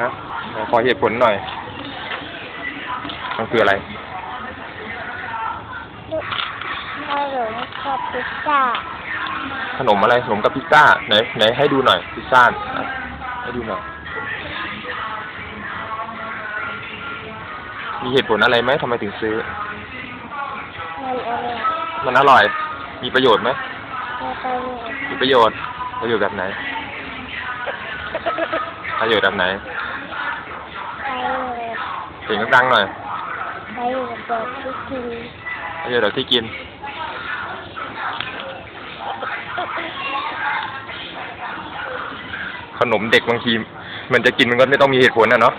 นะขอเหตุผลหน่อย มันคืออะไรขนมกับพิซซ่า ขนมอะไร ขนมกับพิซซ่า ไหน ไหนให้ดูหน่อย พิซซ่าอะให้ดูหน่อย มีเหตุผลอะไรไหมทำไมถึงซื้อ มันอะไรมันอร่อย มีประโยชน์ไหมไม่ไปเลยมีประโยชน์ ประโยชน์แบบไหน ประโยชน์แบบไหนไปเลย เสียงดังๆหน่อยไปเลยแบบที่กินประโยชน์แบบที่กินขนมเด็กบางที มันจะกินมันก็ไม่ต้องมีเหตุผลนะเนาะ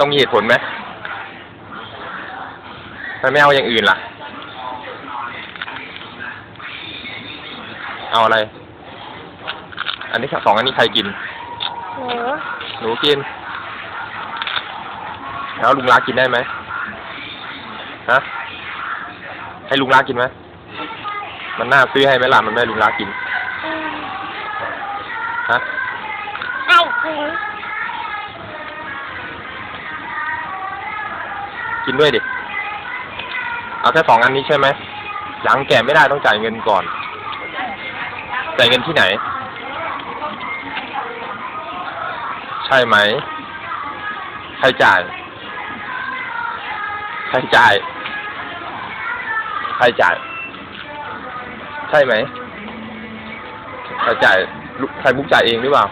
ต้องมีเหตุผลไหมทำไมไม่เอาอย่างอื่นล่ะ เอาอะไร อันนี้สองอันนี้ใครกินหนูหนูกิน แล้วลุงลากินได้ไหมฮะให้ลุงลากินไหมมันน่าซื้อให้ไหมล่ะมันไม่ลุงลากินฮะไอ้กินกินด้วยดิเอาแค่สองอันนี้ใช่ไหมยังแกะไม่ได้ต้องจ่ายเงินก่อนจ่ายเงินที่ไหน ใช่ไหมใครจ่าย ใครจ่าย ใครจ่าย ใช่ไหม ใครจ่าย ใครบุกจ่ายเองหรือเปล่า